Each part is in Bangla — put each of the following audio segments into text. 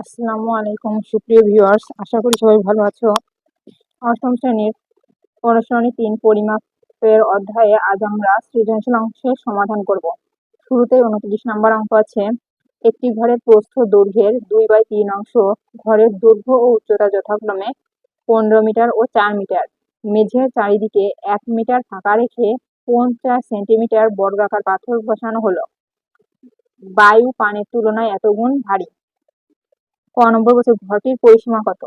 আসসালামু আলাইকুম, সুপ্রিয় ভিউয়ার্স। আশা করি সবাই ভালো আছো। অষ্টম শ্রেণির অনুসরণী তিন পরিমাপের অধ্যায়ে আজ আমরা সৃজনশীল অংশের সমাধান করব। শুরুতে উনত্রিশ নম্বর অঙ্ক আছে। একটি ঘরের প্রস্থ দৈর্ঘ্যের দুই বাই তিন অংশ, ঘরের দৈর্ঘ্য ও উচ্চতা যথাক্রমে পনেরো মিটার ও চার মিটার। মেঝের চারিদিকে এক মিটার ফাঁকা রেখে পঞ্চাশ সেন্টিমিটার বর্গাকার পাথর বসানো হলো। বায়ু পানির তুলনায় এত গুণ ভারী। ক নম্বর বলছে ঘরটির পরিসীমা কত?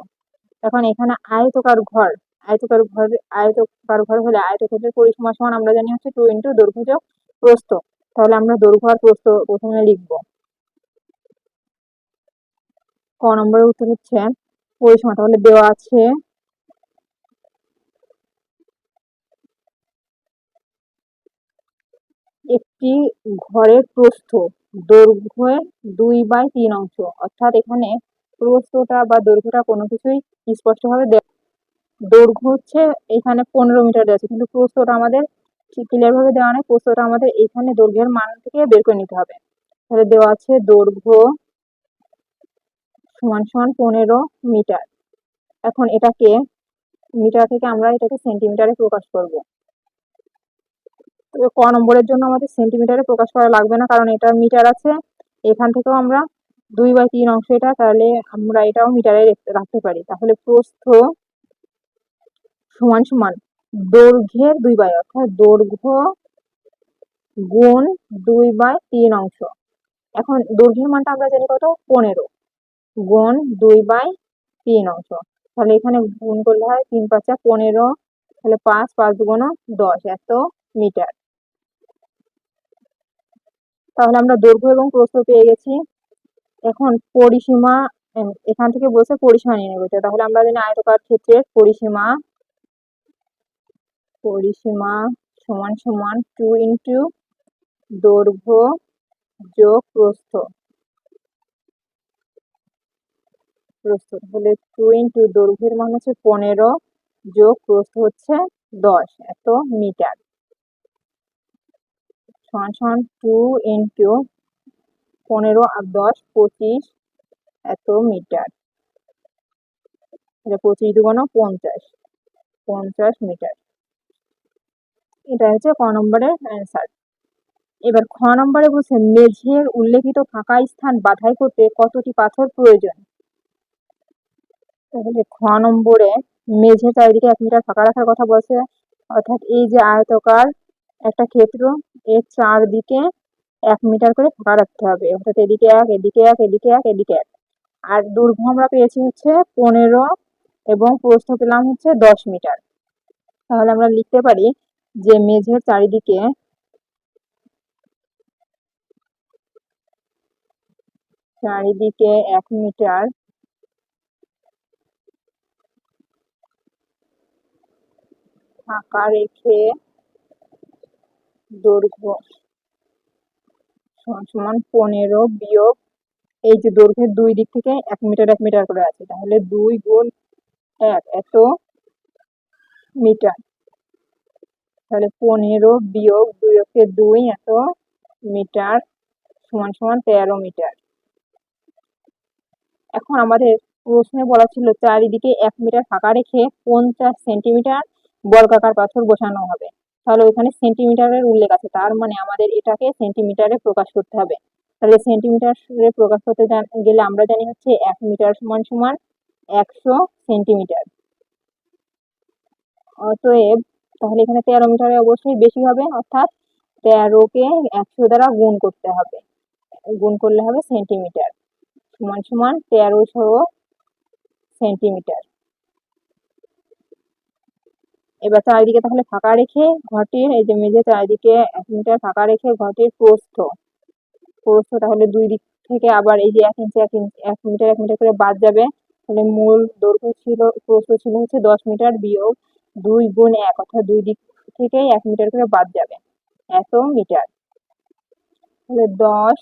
এখন এখানে আয়তকার ঘর আয়তকার ঘর আয়তকার ঘর হলে আয়তক্ষেত্রের পরিসীমা সমান, আমরা জানি হচ্ছে টু ইন্টু দৈর্ঘ্য যোগ প্রস্থ। তাহলে আমরা দৈর্ঘ্য আর প্রস্থ প্রথমে লিখব। ক নম্বরের উত্তর হচ্ছে পরিসীমা, তাহলে দেওয়া আছে একটি ঘরের প্রস্থ, দৈর্ঘ্যের দুই বাই তিন অংশ। অর্থাৎ এখানে প্রস্থটা বা দৈর্ঘ্যটা কোনো কিছুই স্পষ্টভাবে দেওয়া দৈর্ঘ্য হচ্ছে এখানে পনেরো মিটার দেওয়া আছে। কিন্তু প্রস্থটা আমাদের ক্লিয়ার ভাবে দেওয়া নেই। প্রস্থটা আমাদের এখানে দৈর্ঘ্যের মান থেকে বের করে নিতে হবে। তাহলে দেওয়া আছে দৈর্ঘ্য সমান সমান পনেরো মিটার। এখন এটাকে মিটার থেকে আমরা এটাকে সেন্টিমিটারে প্রকাশ করব। ক নম্বরের জন্য আমাদের সেন্টিমিটারে প্রকাশ করা লাগবে না, কারণ এটা মিটার আছে। এখান থেকেও আমরা দুই বাই তিন অংশ এটা তাহলে আমরা এটাও মিটারে রাখতে পারি। তাহলে প্রস্থ সমান সমান দৈর্ঘ্যের দুই বাই অর্থাৎ দৈর্ঘ্য গুণ দুই বাই তিন অংশ। এখন দৈর্ঘ্যের মানটা আমরা জানি কত? পনেরো। গুণ দুই বাই তিন অংশ। তাহলে এখানে গুণ করলে হয় তিন পাঁচা পনেরো। তাহলে পাঁচ পাঁচ গুণ দশ, এত মিটার। তাহলে আমরা দৈর্ঘ্য এবং প্রস্থ পেয়ে গেছি। এখন পরিসীমা এখান থেকে বলছে পরিসীমা নিয়ে নেবে। তাহলে আমরা জানি আয়তকার ক্ষেত্রে পরিসীমা পরিসীমা সমান সমান টু ইন্টু দৈর্ঘ্য যোগ প্রস্থ। প্রস্থ, তাহলে টু ইন্টু দৈর্ঘ্যের মান হচ্ছে পনেরো, যোগ প্রস্থ হচ্ছে দশ, এত মিটার। সমান সমান টু ইন্টু পনেরো আর দশ, পঁচিশ এত মিটার। পঁচিশ দুগুণ পঞ্চাশ পঞ্চাশ মিটার। এটা হচ্ছে ক নম্বরের অ্যান্সার এবার খ নম্বরে বলছে, মেঝের উল্লেখিত ফাঁকা স্থান বাধাই করতে কতটি পাথর প্রয়োজন? খ নম্বরে মেঝে চারিদিকে এক মিটার ফাঁকা রাখার কথা বলছে। অর্থাৎ এই যে আয়তকার একটা ক্ষেত্র, এর চারদিকে এক মিটার করে ফাঁকা রাখতে হবে। অর্থাৎ এদিকে এক এদিকে এক এদিকে এক এদিকে এক। আর দৈর্ঘ্য আমরা পেয়েছি হচ্ছে পনেরো এবং প্রস্থ পেলাম হচ্ছে দশ মিটার। তাহলে আমরা লিখতে পারি যে মেঝের চারিদিকে চারিদিকে এক মিটার ফাঁকা রেখে দৈর্ঘ্য সমান পনেরো বিয়োগ এই যে দৈর্ঘ্যের দুই দিক থেকে এক মিটার এক মিটার করে আছে। তাহলে দুই গুণ এক, এত মিটার। তাহলে পনেরো বিয়োগ দুই অক্ষে দুই, এত মিটার সমান সমান তেরো মিটার। এখন আমাদের প্রশ্নে বলা ছিল চারিদিকে এক মিটার ফাঁকা রেখে পঞ্চাশ সেন্টিমিটার বর্গাকার পাথর বসানো হবে। তাহলে ওইখানে সেন্টিমিটারের উল্লেখ আছে। তার মানে আমাদের এটাকে সেন্টিমিটারে প্রকাশ করতে হবে। তাহলে সেন্টিমিটারে প্রকাশ করতে গেলে আমরা জানি হচ্ছে এক মিটার সমান সমান একশো সেন্টিমিটার অতএব তাহলে এখানে তেরো মিটারে অবশ্যই বেশি হবে, অর্থাৎ তেরোকে একশো দ্বারা গুণ করতে হবে। গুণ করলে হবে সেন্টিমিটার সমান সমান তেরোশো সেন্টিমিটার এবার চারিদিকে তাহলে ফাঁকা রেখে ঘরটির এই যে মেঝে চারিদিকে এক মিটার ফাঁকা রেখে ঘরটির প্রস্থ। প্রস্থ তাহলে দুই দিক থেকে আবার এই যে এক ইঞ্চি এক ইঞ্চি, এক মিটার এক মিটার করে বাদ যাবে। তাহলে মূল দৈর্ঘ্য ছিল, প্রস্থ ছিল হচ্ছে দশ মিটার বিয়োগ দুই গুণ এক, অর্থাৎ দুই দিক থেকে এক মিটার করে বাদ যাবে। এত মিটার। তাহলে দশ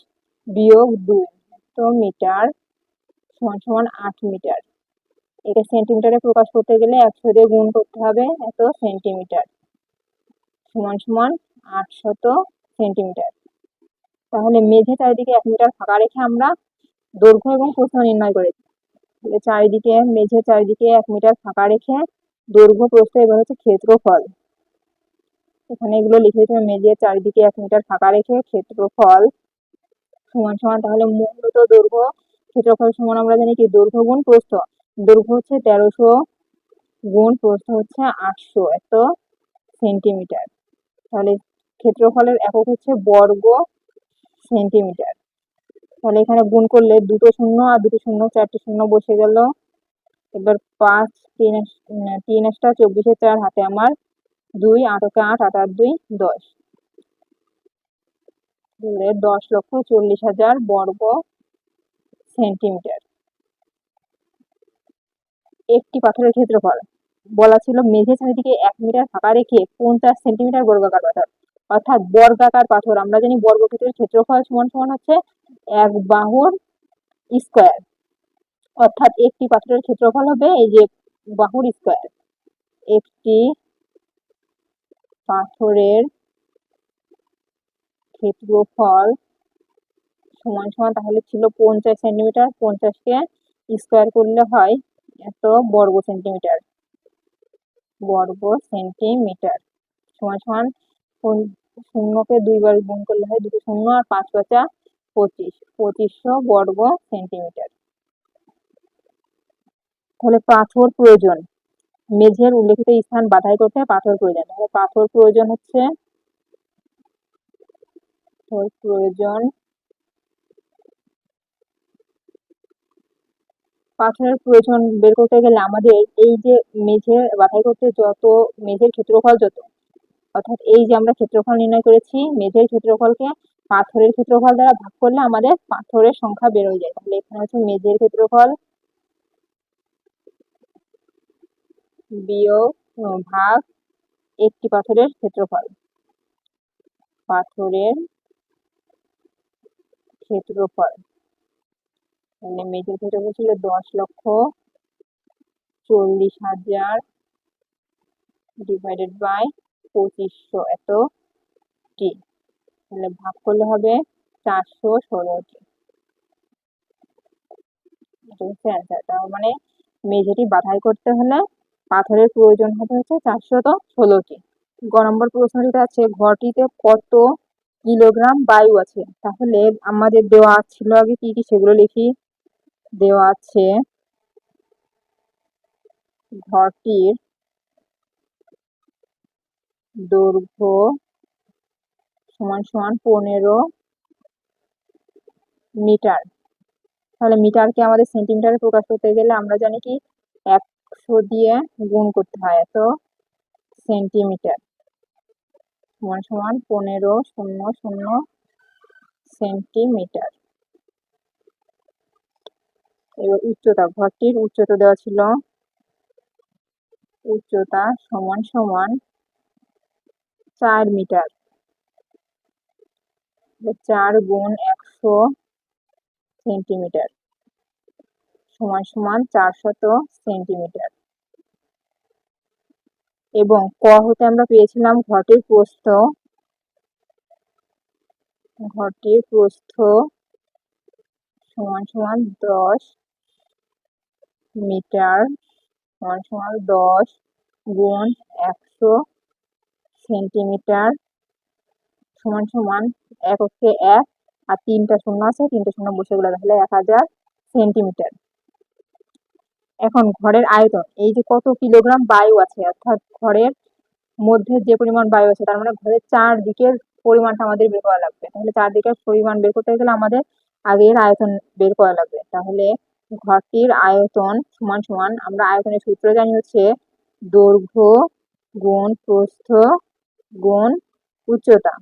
বিয়োগ দুই, এত মিটার সমান সমান আট মিটার। এটা সেন্টিমিটারে প্রকাশ করতে গেলে একশো দিয়ে গুণ করতে হবে এত সেন্টিমিটার সমান সমান আটশত সেন্টিমিটার তাহলে মেঝে চারিদিকে এক মিটার ফাঁকা রেখে আমরা দৈর্ঘ্য এবং প্রস্থ নির্ণয় করেছি চারিদিকে, মেঝে চারিদিকে এক মিটার ফাঁকা রেখে দৈর্ঘ্য, প্রস্থ এবার হচ্ছে ক্ষেত্রফল। এখানে এগুলো লিখে দিতে মেঝের চারিদিকে এক মিটার ফাঁকা রেখে ক্ষেত্রফল সমান সমান। তাহলে মূলত দৈর্ঘ্য, ক্ষেত্রফল সমান আমরা জানি কি? দৈর্ঘ্য গুণ প্রস্থ। দৈর্ঘ্য হচ্ছে তেরোশো গুণ প্রস্থ হচ্ছে আটশো, এত সেন্টিমিটার। তাহলে ক্ষেত্রফলের একক হচ্ছে বর্গ সেন্টিমিটার। তাহলে এখানে গুণ করলে দুটো শূন্য আর দুটো শূন্য, চারটে শূন্য বসে গেল। এবার পাঁচ, তিন তিন একটা চব্বিশে চার হাতে আমার দুই, আটকে আট আট আট দুই, দশ। দশ লক্ষ চল্লিশ হাজার বর্গ সেন্টিমিটার। একটি পাথরের ক্ষেত্রফল। বলা ছিল মেঝে চারিদিকে এক মিটার ফাঁকা রেখে পঞ্চাশ সেন্টিমিটার বর্গাকার পাথর। অর্থাৎ বর্গাকার পাথর। আমরা জানি বর্গক্ষেত্রের ক্ষেত্রফল সমান সমান হচ্ছে এক বাহুর স্কোয়ার অর্থাৎ একটি পাথরের ক্ষেত্রফল হবে এই যে বাহুর স্কোয়ার একটি পাথরের ক্ষেত্রফল সমান সমান তাহলে ছিল পঞ্চাশ সেন্টিমিটার। পঞ্চাশকে স্কোয়ার করলে হয় এত বর্গ সেন্টিমিটার বর্গ সেন্টিমিটার সমান সমান শূন্যকে দুইবার গুণ করলে হয় দুটো শূন্য আর পাঁচ পাঁচা পঁচিশ। পঁচিশশো বর্গ সেন্টিমিটার তাহলে পাথর প্রয়োজন। মেঝের উল্লেখিত স্থান বাধাই করতে পাথর প্রয়োজন। তাহলে পাথর প্রয়োজন হচ্ছে প্রয়োজন পাথরের প্রয়োজন বের করতে গেলে আমাদের এই যে মেঝে বাধাই করতে যত মেঝের ক্ষেত্রফল যত, অর্থাৎ এই যে আমরা ক্ষেত্রফল নির্ণয় করেছি, মেঝের ক্ষেত্রফলকে পাথরের ক্ষেত্রফল দ্বারা ভাগ করলে আমাদের পাথরের সংখ্যা বেরোয় যায়। তাহলে এখানে হচ্ছে মেঝের ক্ষেত্রফল বিয়োগ ভাগ একটি পাথরের ক্ষেত্রফল। পাথরের ক্ষেত্রফল। মানে মেজর ক্ষেত্রফল ছিল দশ লক্ষ চল্লিশ হাজার ডিভাইডেড বাই পঁচিশশো এত টি তাহলে ভাগ করলে হবে চারশো ষোলোটি এটা হচ্ছে অ্যান্সার তার মানে মেঝেটি বাধাই করতে হলে পাথরের প্রয়োজন হবে হচ্ছে চারশত ষোলোটি গ নম্বর প্রশ্নটিতে আছে, ঘরটিতে কত কিলোগ্রাম বায়ু আছে? তাহলে আমাদের দেওয়া ছিল আগে কি কি সেগুলো লিখি। দেওয়া আছে। ঘরটির দৈর্ঘ্য সমান সমান পনেরো মিটার। তাহলে মিটারকে আমাদের সেন্টিমিটারে প্রকাশ করতে গেলে আমরা জানি কি, একশো দিয়ে গুণ করতে হয়, এত সেন্টিমিটার। সমান সমান পনেরো শূন্য শূন্য সেন্টিমিটার। উচ্চতা ঘরটির উচ্চতা দেওয়া ছিল। উচ্চতা সমান সমান চার মিটার। চার গুণ একশো সেন্টিমিটার। সমান সমান চারশত সেন্টিমিটার। এবং ক হতে আমরা পেয়েছিলাম ঘরটির প্রস্থ। ঘরটির প্রস্থ সমান সমান দশ মিটার, সমান সমান দশ গুণ একশো সেন্টিমিটার, সমান সমান এককে এক, আর তিনটা শূন্য আছে, তিনটা শূন্য বসে গেলে তাহলে এক হাজার সেন্টিমিটার। এখন ঘরের আয়তন, এই যে কত কিলোগ্রাম বায়ু আছে, অর্থাৎ ঘরের মধ্যে যে পরিমাণ বায়ু আছে, তার মানে ঘরের চারদিকের পরিমাণটা আমাদের বের করা লাগবে। তাহলে চারদিকের পরিমাণ বের করতে গেলে আমাদের আগের আয়তন বের করা লাগবে। তাহলে ঘরটির আয়তন সমান সমান, আমরা আয়তনের সূত্র জানি হচ্ছে দৈর্ঘ্য গুণ প্রস্থ গুণ উচ্চতা।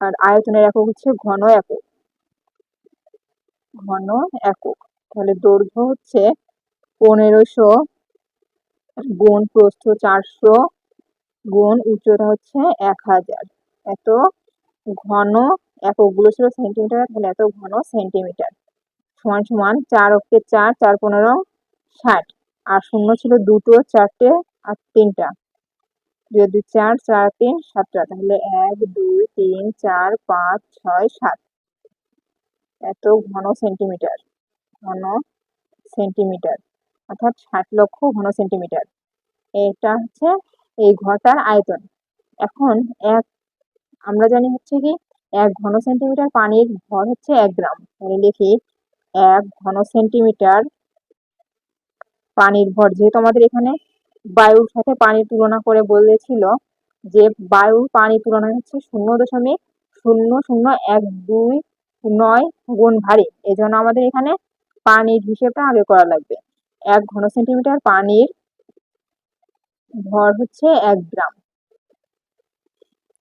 আর আয়তনের একক হচ্ছে ঘন একক। ঘন একক। তাহলে দৈর্ঘ্য হচ্ছে পনেরোশো গুণ প্রস্থ চারশো গুণ উচ্চতা হচ্ছে এক হাজার। এত ঘন এককগুলো ছিল সেন্টিমিটার, তাহলে এত ঘন সেন্টিমিটার। সমান সমান চার অক্ষে চার চার পনেরো, ষাট। আর শূন্য ছিল দুটো, চারটে আর তিনটা। দুই দুই চার চার, তিন, সাতটা, তাহলে এক, দুই, তিন, চার, পাঁচ, ছয়, সাত। এত ঘন সেন্টিমিটার ঘন সেন্টিমিটার। অর্থাৎ ষাট লক্ষ ঘন সেন্টিমিটার। এটা হচ্ছে এই ঘরটার আয়তন। এখন এক, আমরা জানি হচ্ছে কি, এক ঘন সেন্টিমিটার পানির ভর হচ্ছে এক গ্রাম। তাহলে লিখি এক ঘন সেন্টিমিটার পানির ভর। যেহেতু আমাদের এখানে বায়ুর সাথে পানির তুলনা করে বলেছিল যে বায়ু পানির তুলনায় হচ্ছে শূন্য দশমিক শূন্য শূন্য এক দুই নয় গুণ ভারী। এই জন্য আমাদের এখানে পানির হিসেবটা আগে করা লাগবে। এক ঘন সেন্টিমিটার পানির ভর হচ্ছে এক গ্রাম।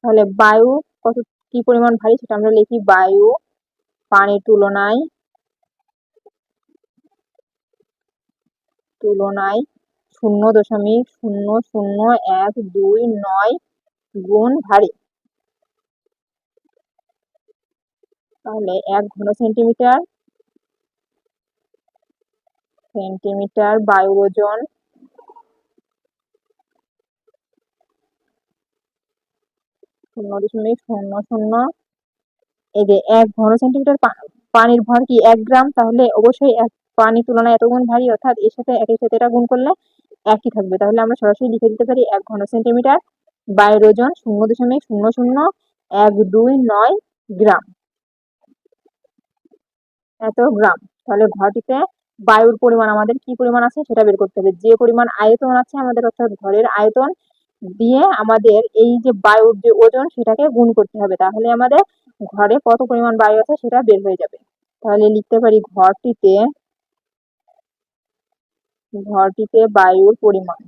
তাহলে বায়ু কত, কি পরিমাণ ভারী সেটা আমরা লিখি। বায়ু পানির তুলনায় তুলনায় শূন্য দশমিক শূন্য শূন্য এক দুই নয় গুণ ভারী। তাহলে এক ঘন সেন্টিমিটার সেন্টিমিটার বায়ু ওজন, শূন্য দশমিক শূন্য শূন্য, এই যে এক ঘন সেন্টিমিটার পানির ভর কি এক গ্রাম? তাহলে অবশ্যই এক পানির তুলনায় এত গুণ ভারী, অর্থাৎ এর সাথে একের সাথে এটা গুণ করলে একই থাকবে। তাহলে আমরা সরাসরি লিখে দিতে পারি এক ঘন সেন্টিমিটার বায়ুর ওজন শূন্য দশমিক শূন্য শূন্য এক দুই নয় গ্রাম। এত গ্রাম। তাহলে ঘরটিতে বায়ুর পরিমাণ আমাদের কি পরিমাণ আছে সেটা বের করতে হবে। যে পরিমাণ আয়তন আছে আমাদের, অর্থাৎ ঘরের আয়তন দিয়ে আমাদের এই যে বায়ুর যে ওজন সেটাকে গুণ করতে হবে। তাহলে আমাদের ঘরে কত পরিমাণ বায়ু আছে সেটা বের হয়ে যাবে। তাহলে লিখতে পারি ঘরটিতে ঘরটিতে বায়ুর পরিমাণ।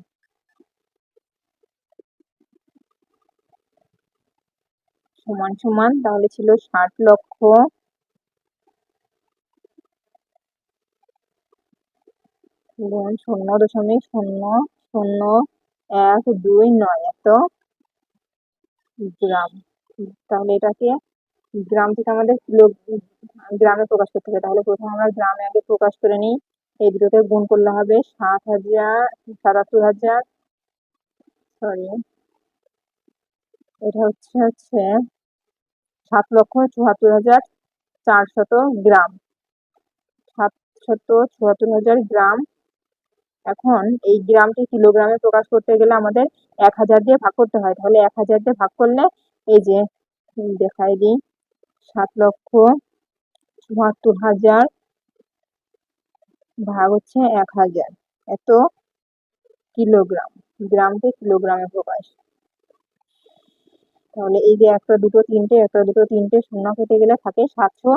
সমান সমান তাহলে ছিল ষাট লক্ষ। গুণ শূন্য দশমিক শূন্য শূন্য এক দুই নয় এত গ্রাম। তাহলে এটাকে গ্রাম থেকে আমাদের গ্রামে প্রকাশ করতে হবে। তাহলে প্রথমে আমরা গ্রামে আগে প্রকাশ করে নিই। এই দুটোকে গুণ করলে হবে সাত হাজার, সাতাত্তর হাজার সরি এটা হচ্ছে হচ্ছে সাত লক্ষ চুয়াত্তর হাজার চারশত গ্রাম। সাতশত চুয়াত্তর হাজার গ্রাম। এখন এই গ্রামটি কিলোগ্রামে প্রকাশ করতে গেলে আমাদের এক হাজার দিয়ে ভাগ করতে হয়। তাহলে এক হাজার দিয়ে ভাগ করলে এই যে, দেখাই দিই, সাত লক্ষ চুয়াত্তর হাজার ভাগ হচ্ছে এক হাজার। এত কিলোগ্রাম গ্রামকে কিলোগ্রামে প্রকাশ। তাহলে এই যে একটা দুটো তিনটে, একটা দুটো তিনটে শূন্য কেটে গেলে থাকে সাতশো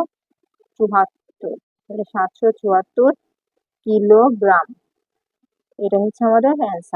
চুহাত্তর তাহলে সাতশো চুয়াত্তর কিলোগ্রাম। এটা হচ্ছে আমাদের অ্যান্সার